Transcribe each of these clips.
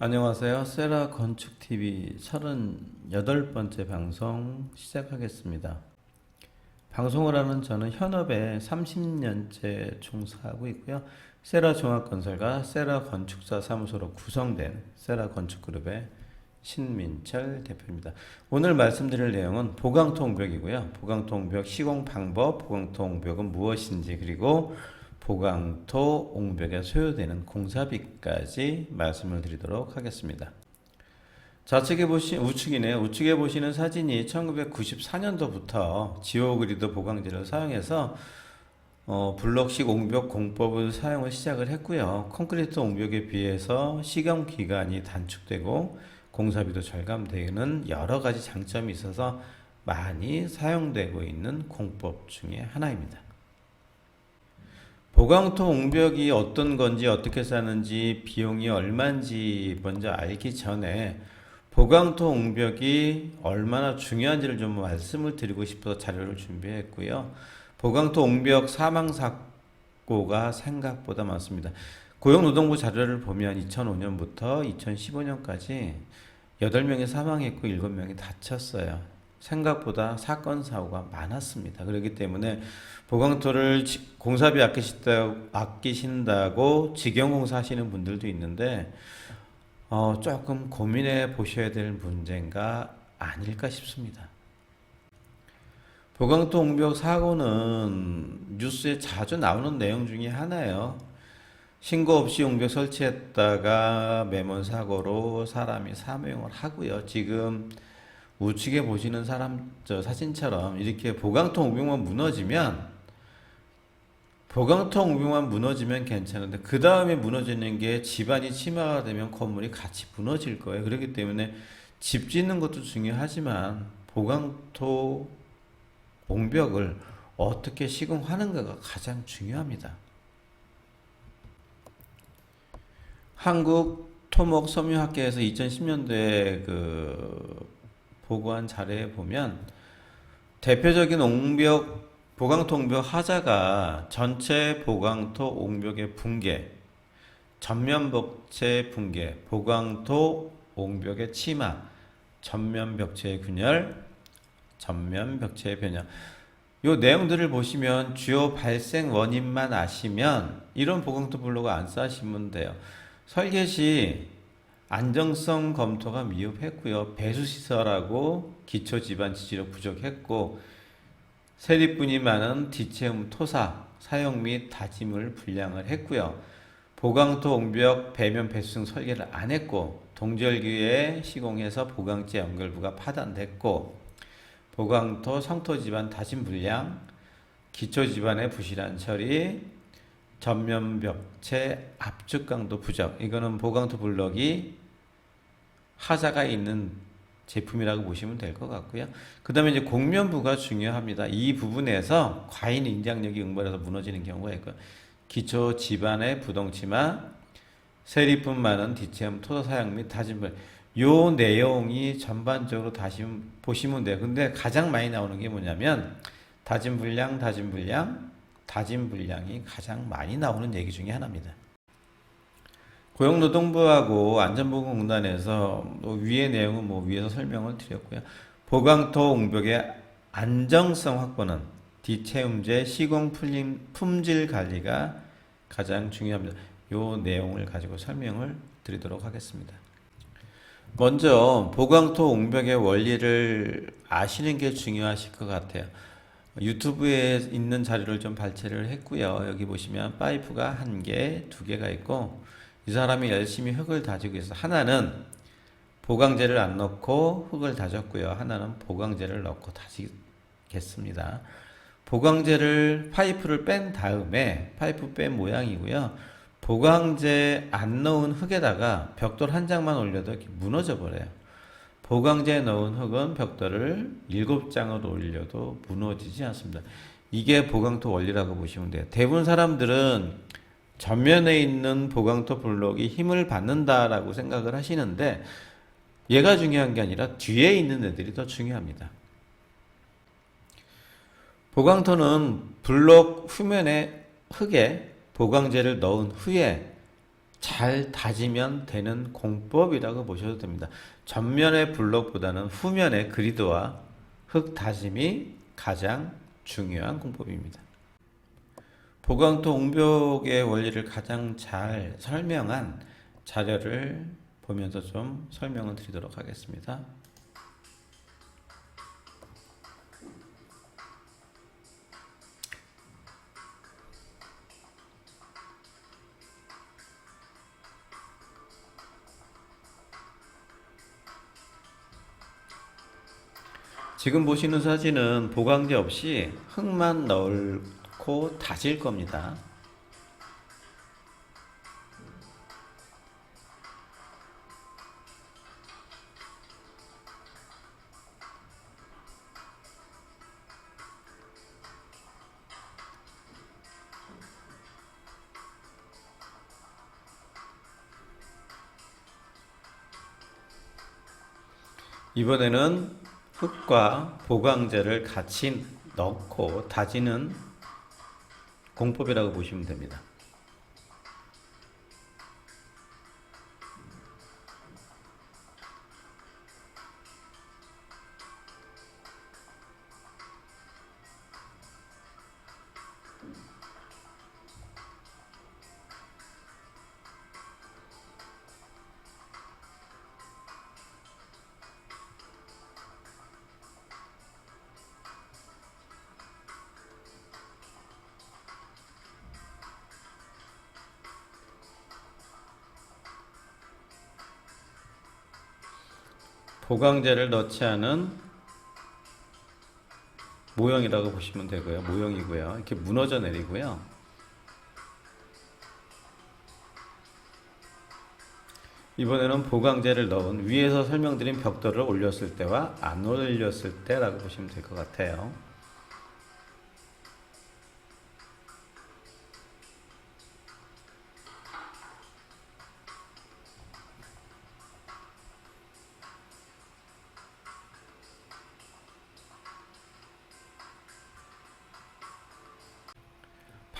안녕하세요. 세라 건축TV 38번째 방송 시작하겠습니다. 방송을 하는 저는 현업에 30년째 종사하고 있고요. 세라 종합건설과 세라 건축사 사무소로 구성된 세라 건축그룹의 신민철 대표입니다. 오늘 말씀드릴 내용은 보강통벽이고요. 보강통벽 시공 방법, 보강통벽은 무엇인지 그리고 보강토 옹벽에 소요되는 공사비까지 말씀을 드리도록 하겠습니다. 좌측에 보시 우측이네. 우측에 보시는 사진이 1994년도부터 지오그리드 보강재를 사용해서 어, 블록식 옹벽 공법을 사용을 시작을 했고요. 콘크리트 옹벽에 비해서 시공 기간이 단축되고 공사비도 절감되는 여러 가지 장점이 있어서 많이 사용되고 있는 공법 중에 하나입니다. 보강토 옹벽이 어떤 건지 어떻게 사는지 비용이 얼마인지 먼저 알기 전에 보강토 옹벽이 얼마나 중요한지를 좀 말씀을 드리고 싶어서 자료를 준비했고요. 보강토 옹벽 사망 사고가 생각보다 많습니다. 고용노동부 자료를 보면 2005년부터 2015년까지 8명이 사망했고 7명이 다쳤어요. 생각보다 사건 사고가 많았습니다. 그렇기 때문에 보강토를 지- 공사비 아끼신다, 아끼신다고 직영공사 하시는 분들도 있는데 어, 조금 고민해 보셔야 될 문제인가 아닐까 싶습니다. 보강토 옹벽 사고는 뉴스에 자주 나오는 내용 중에 하나예요. 신고 없이 옹벽 설치했다가 매몰 사고로 사람이 사망을 하고요. 지금 우측에 보시는 사람 저 사진처럼 이렇게 보강토 옹벽만 무너지면 보강토 옹벽만 무너지면 괜찮은데 그 다음에 무너지는 게 집안이 침하가 되면 건물이 같이 무너질 거예요. 그렇기 때문에 집 짓는 것도 중요하지만 보강토 옹벽을 어떻게 시공하는가가 가장 중요합니다. 한국 토목 섬유학계에서 2010년도에 그 보고한 자료에 보면 대표적인 옹벽 보강토 옹벽 하자가 전체 보강토 옹벽의 붕괴, 전면 벽체 붕괴, 보강토 옹벽의 치마, 전면 벽체의 균열, 전면 벽체의 변형. 요 내용들을 보시면 주요 발생 원인만 아시면 이런 보강토 블록을 안 쌓으시면 돼요. 설계 시 안정성 검토가 미흡했고요. 배수 시설하고 기초 지반 지지력 부족했고 세립분이 많은 디체움 토사 사용 및 다짐을 불량을 했고요. 보강토 옹벽 배면 배수층 설계를 안 했고 동절기에 시공해서 보강재 연결부가 파단됐고 보강토 성토 지반 다짐 불량 기초 지반의 부실한 처리 전면 벽체 압축 강도 부족. 이거는 보강토 블럭이 하자가 있는 제품이라고 보시면 될 것 같고요. 그 다음에 이제 곡면부가 중요합니다. 이 부분에서 과인 인장력이 응발해서 무너지는 경우가 있고요. 기초 지반의 부동치마, 세리품 많은 디체험 토사 사용 및 다짐불. 요 내용이 전반적으로 다시 보시면 돼요. 근데 가장 많이 나오는 게 뭐냐면 다짐 불량, 다짐 불량, 다짐 불량이 가장 많이 나오는 얘기 중에 하나입니다. 고용노동부하고 안전보건공단에서 뭐 위의 내용은 뭐 위에서 설명을 드렸고요. 보강토 옹벽의 안정성 확보는 디체움제 시공 품질 관리가 가장 중요합니다. 요 내용을 가지고 설명을 드리도록 하겠습니다. 먼저 보강토 옹벽의 원리를 아시는 게 중요하실 것 같아요. 유튜브에 있는 자료를 좀 발췌를 했고요. 여기 보시면 파이프가 한 개, 두 개가 있고 이 사람이 열심히 흙을 다지고 있어. 하나는 보강제를 안 넣고 흙을 다졌고요. 하나는 보강제를 넣고 다지겠습니다. 보강제를 파이프를 뺀 다음에 파이프 뺀 모양이고요. 보강제 안 넣은 흙에다가 벽돌 한 장만 올려도 이렇게 무너져 버려요. 보강제 넣은 흙은 벽돌을 일곱 장을 올려도 무너지지 않습니다. 이게 보강토 원리라고 보시면 돼요. 대부분 사람들은 전면에 있는 보강토 블록이 힘을 받는다라고 생각을 하시는데 얘가 중요한 게 아니라 뒤에 있는 애들이 더 중요합니다. 보강토는 블록 후면에 흙에 보강제를 넣은 후에 잘 다지면 되는 공법이라고 보셔도 됩니다. 전면의 블록보다는 후면의 그리드와 흙 다짐이 가장 중요한 공법입니다. 보강토 옹벽의 원리를 가장 잘 설명한 자료를 보면서 좀 설명을 드리도록 하겠습니다. 지금 보시는 사진은 보강제 없이 흙만 넣고 다질 겁니다. 이번에는 흙과 보강제를 같이 넣고 다지는 공법이라고 보시면 됩니다. 보강제를 넣지 않은 모형이라고 보시면 되고요. 모형이고요. 이렇게 무너져 내리고요. 이번에는 보강제를 넣은 위에서 설명드린 벽돌을 올렸을 때와 안 올렸을 때라고 보시면 될 것 같아요.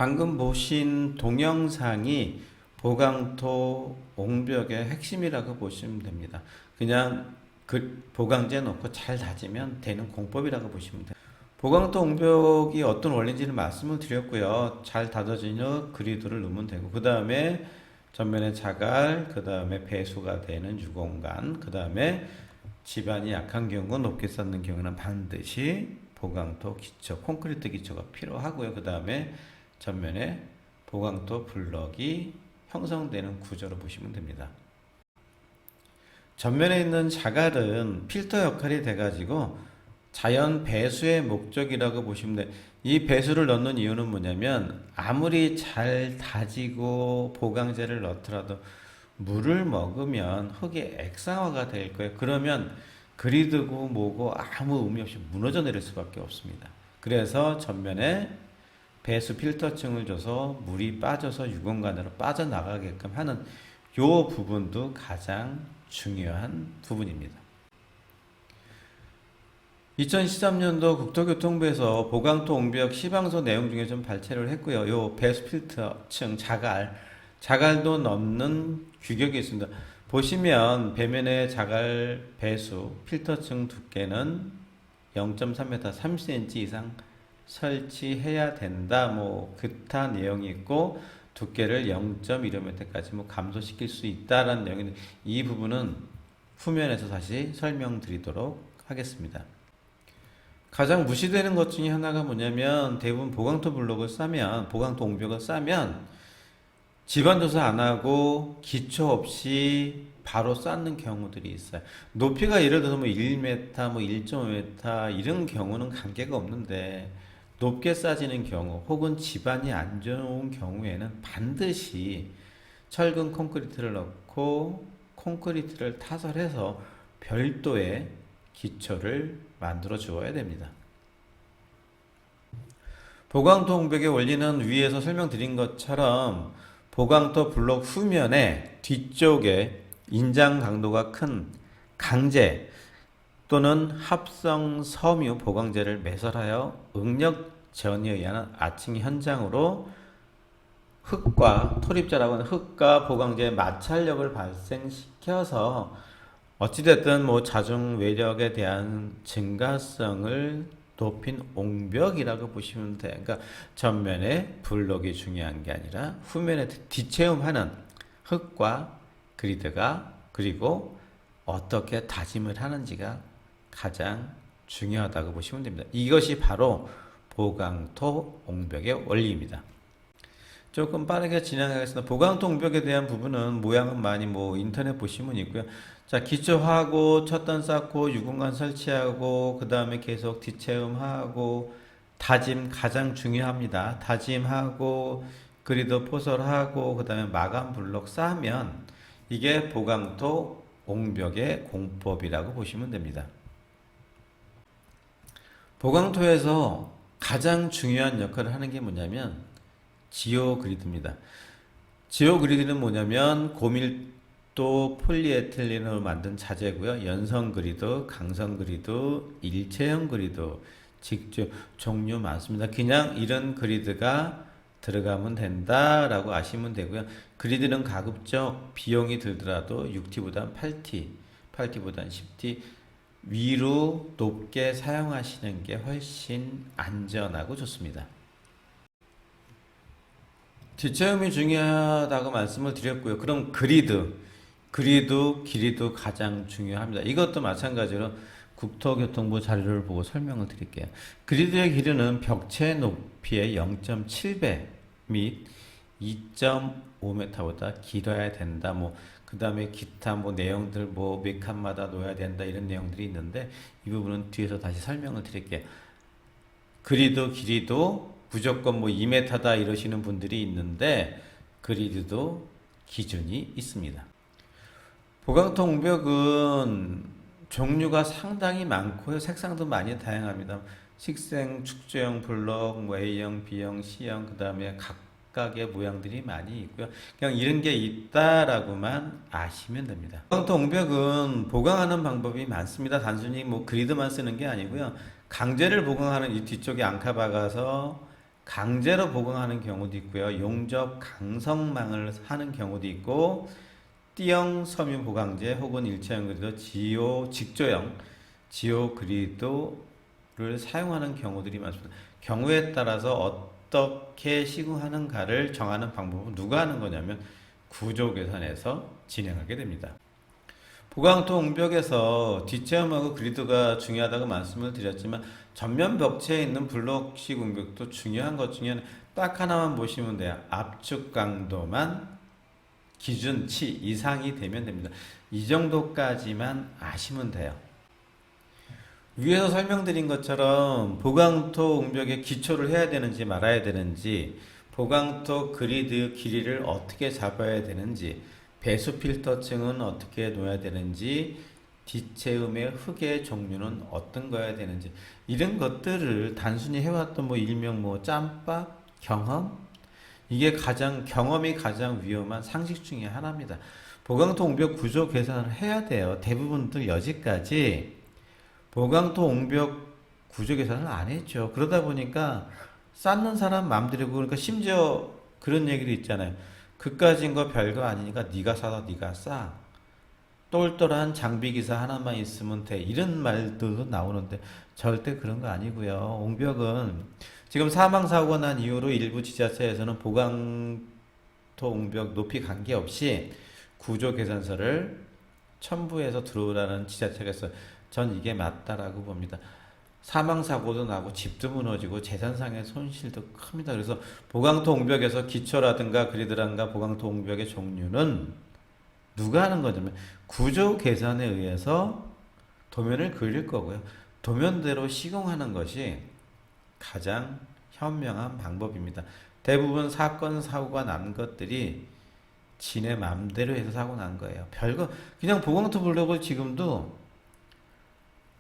방금 보신 동영상이 보강토 옹벽의 핵심이라고 보시면 됩니다. 그냥 그 보강제 넣고 잘 다지면 되는 공법이라고 보시면 돼요. 보강토 옹벽이 어떤 원리인지는 말씀을 드렸고요. 잘 다져진 후 그리드를 넣으면 되고 그 다음에 전면에 자갈, 그 다음에 배수가 되는 유공간, 그 다음에 집안이 약한 경우 높게 쌓는 경우는 반드시 보강토 기초, 콘크리트 기초가 필요하고요. 그 다음에 전면에 보강토 블럭이 형성되는 구조로 보시면 됩니다. 전면에 있는 자갈은 필터 역할이 돼가지고 자연 배수의 목적이라고 보시면 돼. 이 배수를 넣는 이유는 뭐냐면 아무리 잘 다지고 보강제를 넣더라도 물을 먹으면 흙이 액상화가 될 거예요. 그러면 그리드고 뭐고 아무 의미 없이 무너져 내릴 수밖에 없습니다. 그래서 전면에 배수 필터층을 줘서 물이 빠져서 유공간으로 빠져나가게끔 하는 요 부분도 가장 중요한 부분입니다. 2013년도 국토교통부에서 보강토 옹벽 시방서 내용 중에 좀 발췌를 했고요. 요 배수 필터층 자갈, 자갈도 넘는 규격이 있습니다. 보시면 배면의 자갈 배수 필터층 두께는 0.3m 30cm 이상 설치해야 된다. 뭐 그타 내용이 있고 두께를 0.1mm까지 뭐 감소시킬 수 있다라는 내용인데 이 부분은 후면에서 다시 설명드리도록 하겠습니다. 가장 무시되는 것 중에 하나가 뭐냐면 대부분 보강토 블록을 싸면 보강토 옹벽을 싸면 집안 조사 안 하고 기초 없이 바로 쌓는 경우들이 있어요. 높이가 예를 들어서 뭐 1m, 뭐 1.5m 이런 경우는 관계가 없는데 높게 쌓지는 경우 혹은 집안이 안 좋은 경우에는 반드시 철근 콘크리트를 넣고 콘크리트를 타설해서 별도의 기초를 만들어 주어야 됩니다. 보강토 공백의 원리는 위에서 설명드린 것처럼 보강토 블록 후면에 뒤쪽에 인장 강도가 큰 강제 또는 합성 섬유 보강제를 매설하여 응력 제원에 의한 아칭 현장으로 흙과 토립자라고 하는 흙과 보강제의 마찰력을 발생시켜서 어찌됐든 뭐 자중 외력에 대한 증가성을 높인 옹벽이라고 보시면 돼. 그러니까 전면에 블록이 중요한 게 아니라 후면에 뒷체험하는 흙과 그리드가 그리고 어떻게 다짐을 하는지가 가장 중요하다고 보시면 됩니다. 이것이 바로 보강토 옹벽의 원리입니다. 조금 빠르게 진행하겠습니다. 보강토 옹벽에 대한 부분은 모양은 많이 뭐 인터넷 보시면 있고요. 자, 기초하고 첫단 쌓고 유공간 설치하고 그 다음에 계속 뒷체음하고 다짐 가장 중요합니다. 다짐하고 그리드 포설하고 그 다음에 마감 블록 쌓으면 이게 보강토 옹벽의 공법이라고 보시면 됩니다. 보강토에서 가장 중요한 역할을 하는 게 뭐냐면 지오 그리드입니다. 지오 그리드는 뭐냐면 고밀도 폴리에틸렌으로 만든 자재고요. 연성 그리드, 강성 그리드, 일체형 그리드, 직접 종류 많습니다. 그냥 이런 그리드가 들어가면 된다라고 아시면 되고요. 그리드는 가급적 비용이 들더라도 6T보다 8T, 8T보다 10T 위로 높게 사용하시는 게 훨씬 안전하고 좋습니다. 뒷체험이 중요하다고 말씀을 드렸고요. 그럼 그리드, 그리드, 길이도 가장 중요합니다. 이것도 마찬가지로 국토교통부 자료를 보고 설명을 드릴게요. 그리드의 길이는 벽체 높이의 0.7배 및 2.5m보다 길어야 된다. 뭐, 그 다음에 기타 뭐 내용들 뭐 몇 칸마다 놓아야 된다. 이런 내용들이 있는데 이 부분은 뒤에서 다시 설명을 드릴게요. 그리도 길이도 무조건 뭐 2m다 이러시는 분들이 있는데 그리드도 기준이 있습니다. 보강통 벽은 종류가 상당히 많고요. 색상도 많이 다양합니다. 식생, 축조형 블록, 뭐 A형, B형, C형, 그 다음에 각 각의 모양들이 많이 있고요. 그냥 이런 게 있다라고만 아시면 됩니다. 보강통벽은 보강하는 방법이 많습니다. 단순히 뭐 그리드만 쓰는 게 아니고요. 강제를 보강하는 이 뒤쪽에 앙카 박아서 강제로 보강하는 경우도 있고요. 용접 강성망을 하는 경우도 있고 D형 섬유 보강제 혹은 일체형 그리도 지오 직조형 지오 그리도를 사용하는 경우들이 많습니다. 경우에 따라서 어떻게 시공하는가를 정하는 방법은 누가 하는 거냐면 구조 계산에서 진행하게 됩니다. 보강토 옹벽에서 뒷체험하고 그리드가 중요하다고 말씀을 드렸지만 전면 벽체에 있는 블록식 옹벽도 중요한 것 중에 딱 하나만 보시면 돼요. 압축 강도만 기준치 이상이 되면 됩니다. 이 정도까지만 아시면 돼요. 위에서 설명드린 것처럼 보강토 옹벽의 기초를 해야 되는지 말아야 되는지 보강토 그리드 길이를 어떻게 잡아야 되는지 배수 필터층은 어떻게 놓아야 되는지 뒷체음의 흙의 종류는 어떤 거야 되는지 이런 것들을 단순히 해왔던 뭐 일명 뭐 짬밥 경험 이게 가장 경험이 가장 위험한 상식 중에 하나입니다. 보강토 옹벽 구조 계산을 해야 돼요. 대부분들 여지까지 보강토 옹벽 구조 계산을 안 했죠. 그러다 보니까 쌓는 사람 마음대로 그러니까 심지어 그런 얘기도 있잖아요. 그까진 거 별거 아니니까 네가 사다 네가 싸. 똘똘한 장비 기사 하나만 있으면 돼. 이런 말들도 나오는데 절대 그런 거 아니고요. 옹벽은 지금 사망 사고가 난 이후로 일부 지자체에서는 보강토 옹벽 높이 관계없이 구조 계산서를 첨부해서 들어오라는 지자체가 있어요. 전 이게 맞다라고 봅니다. 사망 사고도 나고 집도 무너지고 재산상의 손실도 큽니다. 그래서 보강토 옹벽에서 기초라든가 그리드란가 보강토 옹벽의 종류는 누가 하는 거냐면 구조 계산에 의해서 도면을 그릴 거고요. 도면대로 시공하는 것이 가장 현명한 방법입니다. 대부분 사건 사고가 난 것들이 지네 맘대로 해서 사고 난 거예요. 별거 그냥 보강토 블록을 지금도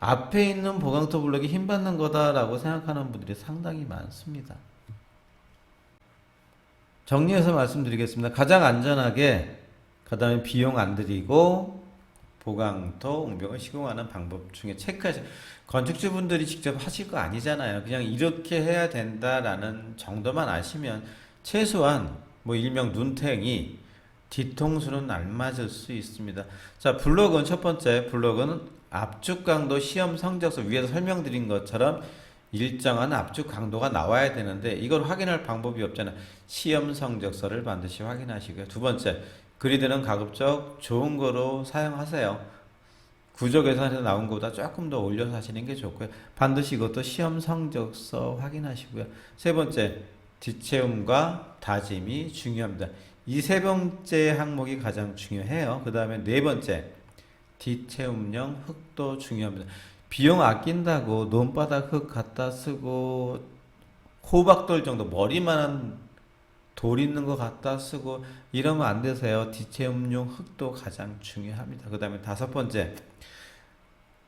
앞에 있는 보강토 블록이 힘받는 거다라고 생각하는 분들이 상당히 많습니다. 정리해서 말씀드리겠습니다. 가장 안전하게 그 다음에 비용 안 들이고 보강토 옹벽을 시공하는 방법 중에 체크하시 건축주분들이 직접 하실 거 아니잖아요. 그냥 이렇게 해야 된다라는 정도만 아시면 최소한 뭐 일명 눈탱이, 뒤통수는 안 맞을 수 있습니다. 자, 블록은 첫 번째 블록은 압축 강도 시험 성적서 위에서 설명드린 것처럼 일정한 압축 강도가 나와야 되는데 이걸 확인할 방법이 없잖아요. 시험 성적서를 반드시 확인하시고요. 두 번째, 그리드는 가급적 좋은 거로 사용하세요. 구조 계산에서 나온 것보다 조금 더 올려서 하시는 게 좋고요. 반드시 이것도 시험 성적서 확인하시고요. 세 번째, 뒷채움과 다짐이 중요합니다. 이 세 번째 항목이 가장 중요해요. 그 다음에 네 번째, 뒷채움형 흙도 중요합니다. 비용 아낀다고 논바닥 흙 갖다 쓰고 호박돌 정도 머리만한 돌 있는 거 갖다 쓰고 이러면 안 되세요. 뒷채움용 흙도 가장 중요합니다. 그 다음에 다섯 번째,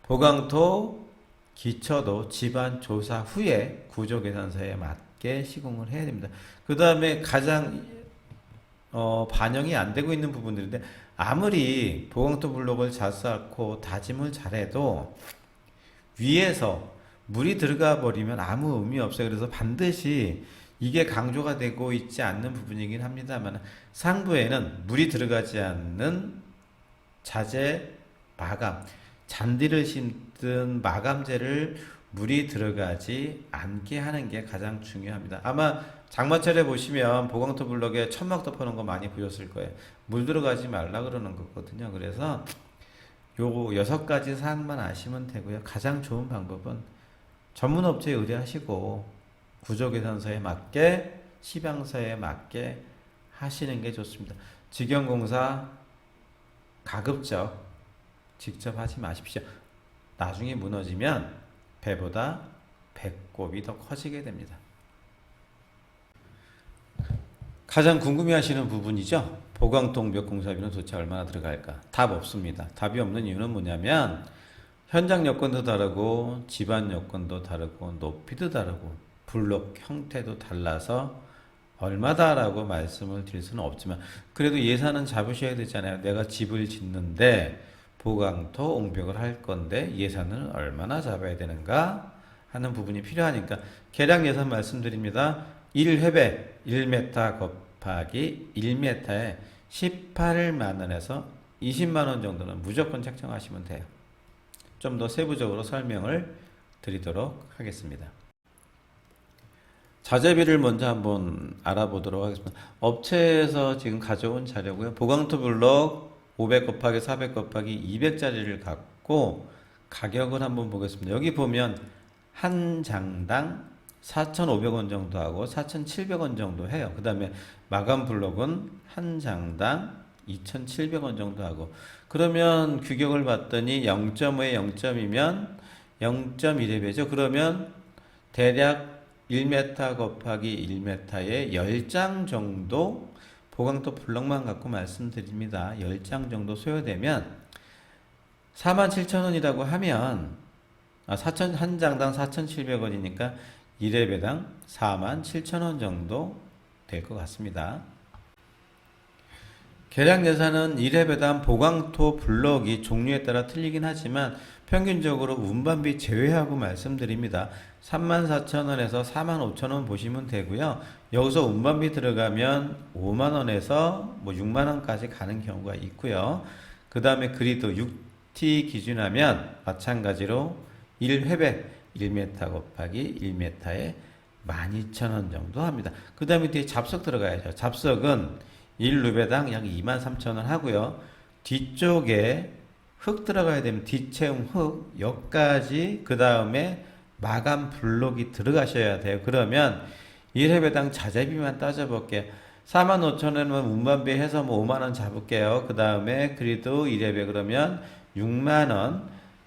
보강토 기초도 집안 조사 후에 구조 계산서에 맞게 시공을 해야 됩니다. 그 다음에 가장 어, 반영이 안 되고 있는 부분들인데 아무리 보강토 블록을 잘 쌓고 다짐을 잘해도 위에서 물이 들어가 버리면 아무 의미 없어요. 그래서 반드시 이게 강조가 되고 있지 않는 부분이긴 합니다만 상부에는 물이 들어가지 않는 자재 마감 잔디를 심든 마감재를 물이 들어가지 않게 하는 게 가장 중요합니다. 아마 장마철에 보시면 보강토 블럭에 천막 덮어놓은 거 많이 보셨을 거예요. 물 들어가지 말라 그러는 거거든요. 그래서 요 여섯 가지 사항만 아시면 되고요. 가장 좋은 방법은 전문 업체에 의뢰하시고 구조 계산서에 맞게 시방서에 맞게 하시는 게 좋습니다. 직영공사 가급적 직접 하지 마십시오. 나중에 무너지면 배보다 배꼽이 더 커지게 됩니다. 가장 궁금해하시는 부분이죠. 보강통벽 공사비는 도대체 얼마나 들어갈까? 답 없습니다. 답이 없는 이유는 뭐냐면 현장 여건도 다르고 집안 여건도 다르고 높이도 다르고 블록 형태도 달라서 얼마다라고 말씀을 드릴 수는 없지만 그래도 예산은 잡으셔야 되잖아요. 내가 집을 짓는데 보강토 옹벽을 할 건데 예산을 얼마나 잡아야 되는가 하는 부분이 필요하니까 계량 예산 말씀드립니다. 1회배 1m 곱하기 1m에 18만 원에서 20만 원 정도는 무조건 책정하시면 돼요. 좀 더 세부적으로 설명을 드리도록 하겠습니다. 자재비를 먼저 한번 알아보도록 하겠습니다. 업체에서 지금 가져온 자료고요. 보강토 블록 500 곱하기 400 곱하기 200짜리를 갖고 가격을 한번 보겠습니다. 여기 보면 한 장당 4,500원 정도 하고 4,700원 정도 해요. 그 다음에 마감 블록은 한 장당 2,700원 정도 하고 그러면 규격을 봤더니 0.5에 0.이면 0.1회배죠. 그러면 대략 1m 곱하기 1m에 10장 정도 보강토 블럭만 갖고 말씀드립니다. 10장 정도 소요되면 47,000원이라고 하면 아, 4천 한 장당 4,700원이니까 1회배당 47,000원 정도 될 것 같습니다. 계량 예산은 1회배당 보강토 블럭이 종류에 따라 틀리긴 하지만 평균적으로 운반비 제외하고 말씀드립니다. 34,000원에서 45,000원 보시면 되고요. 여기서 운반비 들어가면 5만원에서 뭐 6만원까지 가는 경우가 있고요. 그 다음에 그리드 6T 기준하면 마찬가지로 1회배 1m 곱하기 1m에 12,000원 정도 합니다. 그 다음에 뒤에 잡석 들어가야죠. 잡석은 1루배당 약 23,000원 하고요. 뒤쪽에 흙 들어가야 되면 뒷채움 흙, 여기까지 그 다음에 마감 블록이 들어가셔야 돼요. 그러면 1회배당 자재비만 따져볼게요. 45,000원은 운반비 해서 뭐 5만원 잡을게요. 그 다음에 그래도 1회배 그러면 6만원,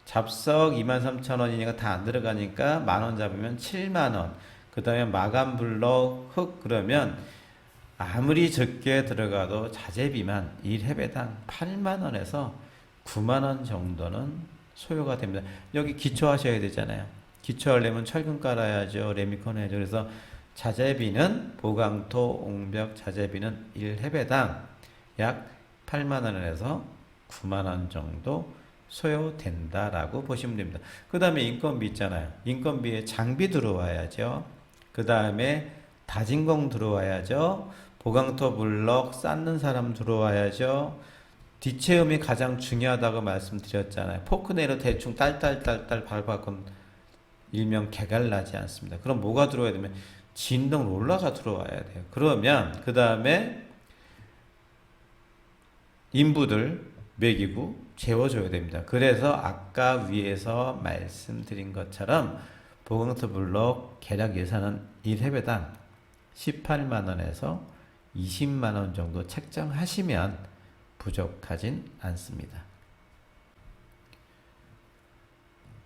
잡석 23,000원이니까 다 안 들어가니까 만 원 잡으면 7만 원. 그 다음에 마감 블록 흙 그러면 아무리 적게 들어가도 자재비만 1회배당 8만 원에서 9만 원 정도는 소요가 됩니다. 여기 기초하셔야 되잖아요. 기초하려면 철근 깔아야죠. 레미콘 해야죠. 그래서 자재비는 보강토 옹벽 자재비는 1회배당 약 8만 원에서 9만 원 정도 소요된다라고 보시면 됩니다. 그 다음에 인건비 있잖아요. 인건비에 장비 들어와야죠. 그 다음에 다진공 들어와야죠. 보강토 블럭 쌓는 사람 들어와야죠. 뒷체음이 가장 중요하다고 말씀드렸잖아요. 포크네일로 대충 딸딸딸딸 밟아건 일명 개갈 나지 않습니다. 그럼 뭐가 들어와야 되면 진동 롤러가 들어와야 돼요. 그러면 그 다음에 인부들 먹이고 재워줘야 됩니다. 그래서 아까 위에서 말씀드린 것처럼 보강토 블록 계략 예산은 1회배당 18만 원에서 20만 원 정도 책정하시면 부족하진 않습니다.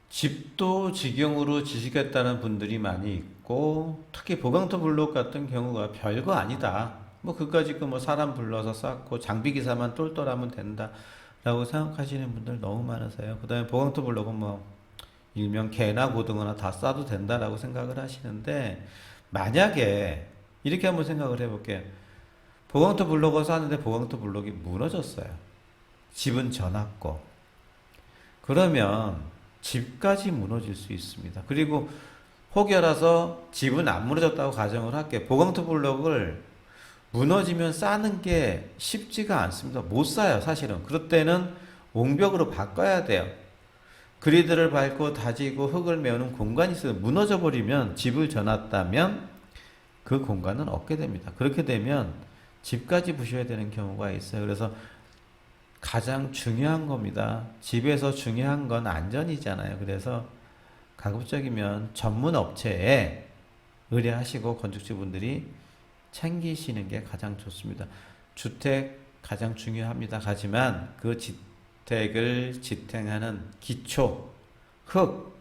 집도 직영으로 지시겠다는 분들이 많이 있고 특히 보강토 블록 같은 경우가 별거 아니다. 뭐 그까짓 거뭐 사람 불러서 쌓고 장비 기사만 똘똘하면 된다 라고 생각하시는 분들 너무 많으세요. 그 다음에 보강토 블록은 뭐 일명 개나 고등어나 다 싸도 된다라고 생각을 하시는데 만약에 이렇게 한번 생각을 해볼게요. 보강토 블록을 쌌는데 보강토 블록이 무너졌어요. 집은 전았고 그러면 집까지 무너질 수 있습니다. 그리고 혹여라서 집은 안 무너졌다고 가정을 할게요. 보강토 블록을 무너지면 싸는 게 쉽지가 않습니다. 못 싸요, 사실은. 그럴 때는 옹벽으로 바꿔야 돼요. 그리드를 밟고 다지고 흙을 메우는 공간이 있어요. 무너져 버리면 집을 전았다면 그 공간은 없게 됩니다. 그렇게 되면 집까지 부셔야 되는 경우가 있어요. 그래서 가장 중요한 겁니다. 집에서 중요한 건 안전이잖아요. 그래서 가급적이면 전문 업체에 의뢰하시고 건축주분들이 챙기시는 게 가장 좋습니다. 주택 가장 중요합니다. 하지만 그 주택을 지탱하는 기초, 흙,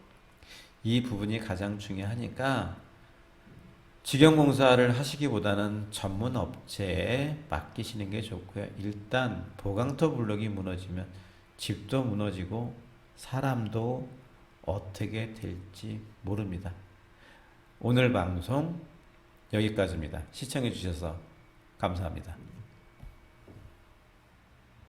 이 부분이 가장 중요하니까 직영공사를 하시기보다는 전문 업체에 맡기시는 게 좋고요. 일단 보강토 블록이 무너지면 집도 무너지고 사람도 어떻게 될지 모릅니다. 오늘 방송 여기까지입니다. 시청해 주셔서 감사합니다.